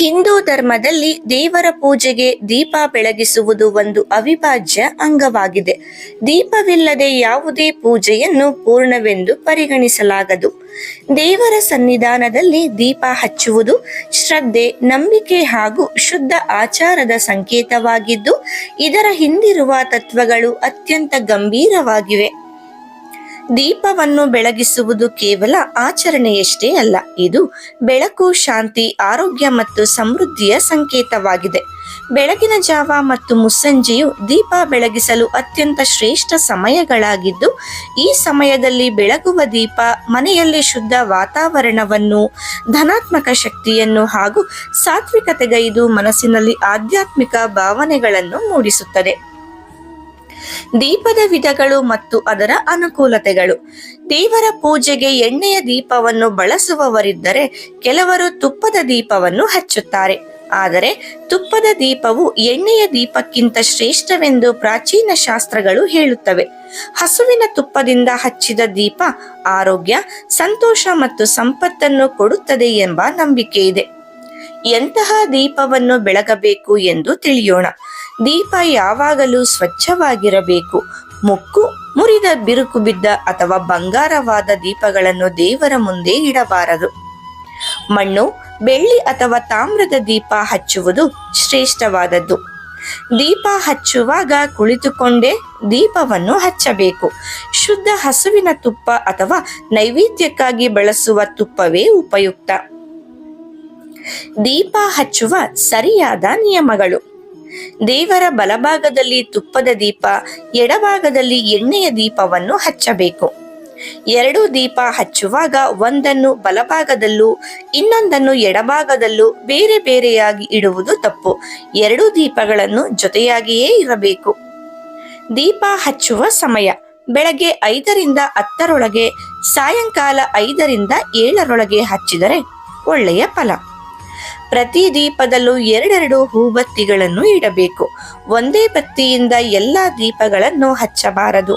ಹಿಂದೂ ಧರ್ಮದಲ್ಲಿ ದೇವರ ಪೂಜೆಗೆ ದೀಪ ಬೆಳಗಿಸುವುದು ಒಂದು ಅವಿಭಾಜ್ಯ ಅಂಗವಾಗಿದೆ. ದೀಪವಿಲ್ಲದೆ ಯಾವುದೇ ಪೂಜೆಯನ್ನು ಪೂರ್ಣವೆಂದು ಪರಿಗಣಿಸಲಾಗದು. ದೇವರ ಸನ್ನಿಧಾನದಲ್ಲಿ ದೀಪ ಹಚ್ಚುವುದು ಶ್ರದ್ಧೆ, ನಂಬಿಕೆ ಹಾಗೂ ಶುದ್ಧ ಆಚಾರದ ಸಂಕೇತವಾಗಿದ್ದು, ಇದರ ಹಿಂದಿರುವ ತತ್ವಗಳು ಅತ್ಯಂತ ಗಂಭೀರವಾಗಿವೆ. ದೀಪವನ್ನು ಬೆಳಗಿಸುವುದು ಕೇವಲ ಆಚರಣೆಯಷ್ಟೇ ಅಲ್ಲ, ಇದು ಬೆಳಕು, ಶಾಂತಿ, ಆರೋಗ್ಯ ಮತ್ತು ಸಮೃದ್ಧಿಯ ಸಂಕೇತವಾಗಿದೆ. ಬೆಳಗಿನ ಜಾವ ಮತ್ತು ಮುಸ್ಸಂಜೆಯು ದೀಪ ಬೆಳಗಿಸಲು ಅತ್ಯಂತ ಶ್ರೇಷ್ಠ ಸಮಯಗಳಾಗಿದ್ದು, ಈ ಸಮಯದಲ್ಲಿ ಬೆಳಗುವ ದೀಪ ಮನೆಯಲ್ಲಿ ಶುದ್ಧ ವಾತಾವರಣವನ್ನು, ಧನಾತ್ಮಕ ಶಕ್ತಿಯನ್ನು ಹಾಗೂ ಸಾತ್ವಿಕತೆಗೈದು ಮನಸ್ಸಿನಲ್ಲಿ ಆಧ್ಯಾತ್ಮಿಕ ಭಾವನೆಗಳನ್ನು ಮೂಡಿಸುತ್ತದೆ. ದೀಪದ ವಿಧಗಳು ಮತ್ತು ಅದರ ಅನುಕೂಲತೆಗಳು. ದೇವರ ಪೂಜೆಗೆ ಎಣ್ಣೆಯ ದೀಪವನ್ನು ಬಳಸುವವರಿದ್ದರೆ ಕೆಲವರು ತುಪ್ಪದ ದೀಪವನ್ನು ಹಚ್ಚುತ್ತಾರೆ. ಆದರೆ ತುಪ್ಪದ ದೀಪವು ಎಣ್ಣೆಯ ದೀಪಕ್ಕಿಂತ ಶ್ರೇಷ್ಠವೆಂದು ಪ್ರಾಚೀನ ಶಾಸ್ತ್ರಗಳು ಹೇಳುತ್ತವೆ. ಹಸುವಿನ ತುಪ್ಪದಿಂದ ಹಚ್ಚಿದ ದೀಪ ಆರೋಗ್ಯ, ಸಂತೋಷ ಮತ್ತು ಸಂಪತ್ತನ್ನು ಕೊಡುತ್ತದೆ ಎಂಬ ನಂಬಿಕೆ ಇದೆ ಎಂತಹ ದೀಪವನ್ನು ಬೆಳಗಬೇಕು ಎಂದು ತಿಳಿಯೋಣ. ದೀಪ ಯಾವಾಗಲೂ ಸ್ವಚ್ಛವಾಗಿರಬೇಕು. ಮುಕ್ಕು, ಮುರಿದ ಬಿರುಕು ಬಿದ್ದ ಅಥವಾ ಬಂಗಾರವಾದ ದೀಪಗಳನ್ನು ದೇವರ ಮುಂದೆ ಇಡಬಾರದು. ಮಣ್ಣು, ಬೆಳ್ಳಿ ಅಥವಾ ತಾಮ್ರದ ದೀಪ ಹಚ್ಚುವುದು ಶ್ರೇಷ್ಠವಾದದ್ದು. ದೀಪ ಹಚ್ಚುವಾಗ ಕುಳಿತುಕೊಂಡೇ ದೀಪವನ್ನು ಹಚ್ಚಬೇಕು. ಶುದ್ಧ ಹಸುವಿನ ತುಪ್ಪ ಅಥವಾ ನೈವೇದ್ಯಕ್ಕಾಗಿ ಬಳಸುವ ತುಪ್ಪವೇ ಉಪಯುಕ್ತ. ದೀಪ ಹಚ್ಚುವ ಸರಿಯಾದ ನಿಯಮಗಳು. ದೇವರ ಬಲಭಾಗದಲ್ಲಿ ತುಪ್ಪದ ದೀಪ, ಎಡಭಾಗದಲ್ಲಿ ಎಣ್ಣೆಯ ದೀಪವನ್ನು ಹಚ್ಚಬೇಕು. ಎರಡು ದೀಪ ಹಚ್ಚುವಾಗ ಒಂದನ್ನು ಬಲಭಾಗದಲ್ಲೂ, ಇನ್ನೊಂದನ್ನು ಎಡಭಾಗದಲ್ಲೂ ಬೇರೆ ಬೇರೆಯಾಗಿ ಇಡುವುದು ತಪ್ಪು. ಎರಡು ದೀಪಗಳನ್ನು ಜೊತೆಯಾಗಿಯೇ ಇರಬೇಕು. ದೀಪ ಹಚ್ಚುವ ಸಮಯ. ಬೆಳಗ್ಗೆ ಐದರಿಂದ ಹತ್ತರೊಳಗೆ, ಸಾಯಂಕಾಲ ಐದರಿಂದ ಏಳರೊಳಗೆ ಹಚ್ಚಿದರೆ ಒಳ್ಳೆಯ ಫಲ. ಪ್ರತಿ ದೀಪದಲ್ಲೂ ಎರಡೆರಡು ಹೂಬತ್ತಿಗಳನ್ನು ಇಡಬೇಕು. ಒಂದೇ ಬತ್ತಿಯಿಂದ ಎಲ್ಲ ದೀಪಗಳನ್ನು ಹಚ್ಚಬಾರದು.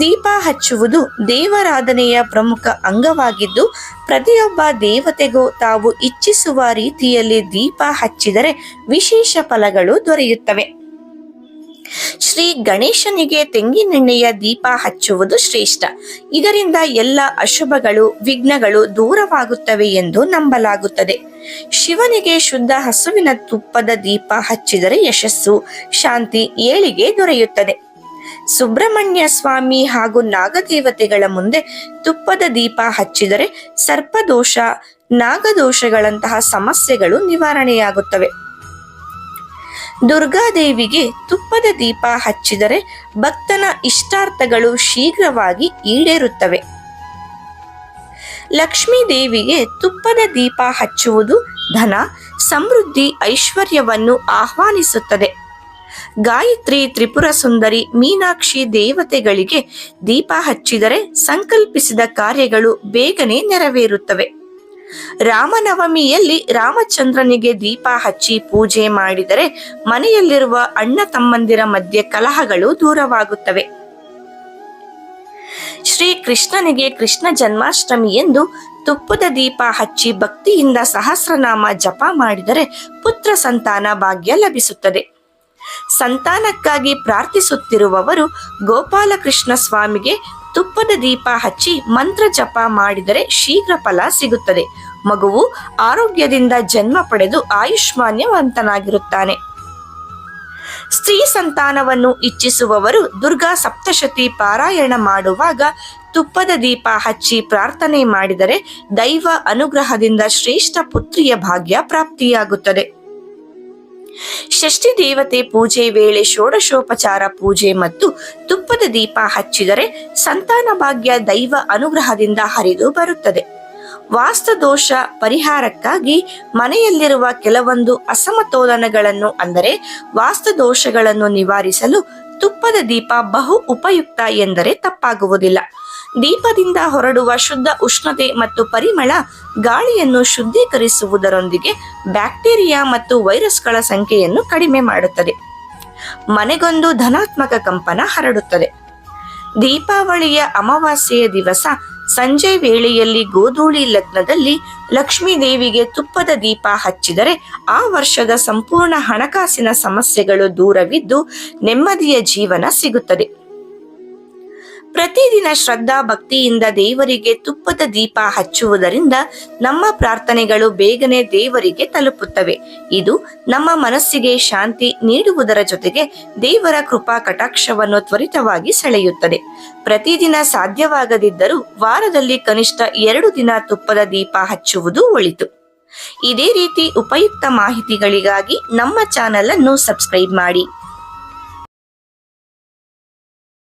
ದೀಪ ಹಚ್ಚುವುದು ದೇವರಾಧನೆಯ ಪ್ರಮುಖ ಅಂಗವಾಗಿದ್ದು, ಪ್ರತಿಯೊಬ್ಬ ದೇವತೆಗೂ ತಾವು ಇಚ್ಛಿಸುವ ರೀತಿಯಲ್ಲಿ ದೀಪ ಹಚ್ಚಿದರೆ ವಿಶೇಷ ಫಲಗಳು ದೊರೆಯುತ್ತವೆ. ಶ್ರೀ ಗಣೇಶನಿಗೆ ತೆಂಗಿನೆಣ್ಣೆಯ ದೀಪ ಹಚ್ಚುವುದು ಶ್ರೇಷ್ಠ. ಇದರಿಂದ ಎಲ್ಲ ಅಶುಭಗಳು, ವಿಘ್ನಗಳು ದೂರವಾಗುತ್ತವೆ ಎಂದು ನಂಬಲಾಗುತ್ತದೆ. ಶಿವನಿಗೆ ಶುದ್ಧ ಹಸುವಿನ ತುಪ್ಪದ ದೀಪ ಹಚ್ಚಿದರೆ ಯಶಸ್ಸು, ಶಾಂತಿ ಏಳಿಗೆ ದೊರೆಯುತ್ತದೆ. ಸುಬ್ರಹ್ಮಣ್ಯ ಸ್ವಾಮಿ ಹಾಗೂ ನಾಗದೇವತೆಗಳ ಮುಂದೆ ತುಪ್ಪದ ದೀಪ ಹಚ್ಚಿದರೆ ಸರ್ಪದೋಷ, ನಾಗದೋಷಗಳಂತಹ ಸಮಸ್ಯೆಗಳು ನಿವಾರಣೆಯಾಗುತ್ತವೆ. ದುರ್ಗಾದೇವಿಗೆ ತುಪ್ಪದ ದೀಪ ಹಚ್ಚಿದರೆ ಭಕ್ತನ ಇಷ್ಟಾರ್ಥಗಳು ಶೀಘ್ರವಾಗಿ ಈಡೇರುತ್ತವೆ. ಲಕ್ಷ್ಮೀ ದೇವಿಗೆ ತುಪ್ಪದ ದೀಪ ಹಚ್ಚುವುದು ಧನ, ಸಮೃದ್ಧಿ, ಐಶ್ವರ್ಯವನ್ನು ಆಹ್ವಾನಿಸುತ್ತದೆ. ಗಾಯತ್ರಿ ತ್ರಿಪುರ ಸುಂದರಿ ಮೀನಾಕ್ಷಿ ದೇವತೆಗಳಿಗೆ ದೀಪ ಹಚ್ಚಿದರೆ ಸಂಕಲ್ಪಿಸಿದ ಕಾರ್ಯಗಳು ಬೇಗನೆ ನೆರವೇರುತ್ತವೆ. ರಾಮನವಮಿಯಲ್ಲಿ ರಾಮಚಂದ್ರನಿಗೆ ದೀಪ ಹಚ್ಚಿ ಪೂಜೆ ಮಾಡಿದರೆ ಮನೆಯಲ್ಲಿರುವ ಅಣ್ಣ ತಮ್ಮಂದಿರ ಮಧ್ಯೆ ಕಲಹಗಳು ದೂರವಾಗುತ್ತವೆ. ಶ್ರೀ ಕೃಷ್ಣನಿಗೆ ಕೃಷ್ಣ ಜನ್ಮಾಷ್ಟಮಿ ಎಂದು ತುಪ್ಪದ ದೀಪ ಹಚ್ಚಿ ಭಕ್ತಿಯಿಂದ ಸಹಸ್ರನಾಮ ಜಪ ಮಾಡಿದರೆ ಪುತ್ರ ಸಂತಾನ ಭಾಗ್ಯ ಲಭಿಸುತ್ತದೆ. ಸಂತಾನಕ್ಕಾಗಿ ಪ್ರಾರ್ಥಿಸುತ್ತಿರುವವರು ಗೋಪಾಲಕೃಷ್ಣ ಸ್ವಾಮಿಗೆ ತುಪ್ಪದ ದೀಪ ಹಚ್ಚಿ ಮಂತ್ರ ಜಪ ಮಾಡಿದರೆ ಶೀಘ್ರ ಫಲ ಸಿಗುತ್ತದೆ. ಮಗುವು ಆರೋಗ್ಯದಿಂದ ಜನ್ಮ ಪಡೆದು ಆಯುಷ್ಮಾನ್ಯವಂತನಾಗಿರುತ್ತಾನೆ. ಸ್ತ್ರೀ ಸಂತಾನವನ್ನು ಇಚ್ಛಿಸುವವರು ದುರ್ಗಾ ಸಪ್ತಶತಿ ಪಾರಾಯಣ ಮಾಡುವಾಗ ತುಪ್ಪದ ದೀಪ ಹಚ್ಚಿ ಪ್ರಾರ್ಥನೆ ಮಾಡಿದರೆ ದೈವ ಅನುಗ್ರಹದಿಂದ ಶ್ರೇಷ್ಠ ಪುತ್ರಿಯ ಭಾಗ್ಯ ಪ್ರಾಪ್ತಿಯಾಗುತ್ತದೆ. ಷಷ್ಠಿ ದೇವತೆ ಪೂಜೆ ವೇಳೆ ಷೋಡಶೋಪಚಾರ ಪೂಜೆ ಮತ್ತು ತುಪ್ಪದ ದೀಪ ಹಚ್ಚಿದರೆ ಸಂತಾನ ಭಾಗ್ಯ ದೈವ ಅನುಗ್ರಹದಿಂದ ಹರಿದು ಬರುತ್ತದೆ. ವಾಸ್ತದೋಷ ಪರಿಹಾರಕ್ಕಾಗಿ ಮನೆಯಲ್ಲಿರುವ ಕೆಲವೊಂದು ಅಸಮತೋಲನಗಳನ್ನು ಅಂದರೆ ವಾಸ್ತದೋಷಗಳನ್ನು ನಿವಾರಿಸಲು ತುಪ್ಪದ ದೀಪ ಬಹು ಉಪಯುಕ್ತ ಎಂದರೆ ತಪ್ಪಾಗುವುದಿಲ್ಲ. ದೀಪದಿಂದ ಹೊರಡುವ ಶುದ್ಧ ಉಷ್ಣತೆ ಮತ್ತು ಪರಿಮಳ ಗಾಳಿಯನ್ನು ಶುದ್ಧೀಕರಿಸುವುದರೊಂದಿಗೆ ಬ್ಯಾಕ್ಟೀರಿಯಾ ಮತ್ತು ವೈರಸ್ಗಳ ಸಂಖ್ಯೆಯನ್ನು ಕಡಿಮೆ ಮಾಡುತ್ತದೆ. ಮನೆಗೊಂದು ಧನಾತ್ಮಕ ಕಂಪನ ಹರಡುತ್ತದೆ. ದೀಪಾವಳಿಯ ಅಮಾವಾಸ್ಯೆಯ ದಿವಸ ಸಂಜೆ ವೇಳೆಯಲ್ಲಿ ಗೋಧೂಳಿ ಲಗ್ನದಲ್ಲಿ ಲಕ್ಷ್ಮೀ ದೇವಿಗೆ ತುಪ್ಪದ ದೀಪ ಹಚ್ಚಿದರೆ ಆ ವರ್ಷದ ಸಂಪೂರ್ಣ ಹಣಕಾಸಿನ ಸಮಸ್ಯೆಗಳು ದೂರವಿದ್ದು ನೆಮ್ಮದಿಯ ಜೀವನ ಸಿಗುತ್ತದೆ. ಪ್ರತಿದಿನ ಶ್ರದ್ಧಾ ಭಕ್ತಿಯಿಂದ ದೇವರಿಗೆ ತುಪ್ಪದ ದೀಪ ಹಚ್ಚುವುದರಿಂದ ನಮ್ಮ ಪ್ರಾರ್ಥನೆಗಳು ಬೇಗನೆ ದೇವರಿಗೆ ತಲುಪುತ್ತವೆ. ಇದು ನಮ್ಮ ಮನಸ್ಸಿಗೆ ಶಾಂತಿ ನೀಡುವುದರ ಜೊತೆಗೆ ದೇವರ ಕೃಪಾ ಕಟಾಕ್ಷವನ್ನು ತ್ವರಿತವಾಗಿ ಸೆಳೆಯುತ್ತದೆ. ಪ್ರತಿದಿನ ಸಾಧ್ಯವಾಗದಿದ್ದರೂ ವಾರದಲ್ಲಿ ಕನಿಷ್ಠ ಎರಡು ದಿನ ತುಪ್ಪದ ದೀಪ ಹಚ್ಚುವುದು ಒಳಿತು. ಇದೇ ರೀತಿ ಉಪಯುಕ್ತ ಮಾಹಿತಿಗಳಿಗಾಗಿ ನಮ್ಮ ಚಾನೆಲ್ ಅನ್ನು ಸಬ್ಸ್ಕ್ರೈಬ್ ಮಾಡಿ.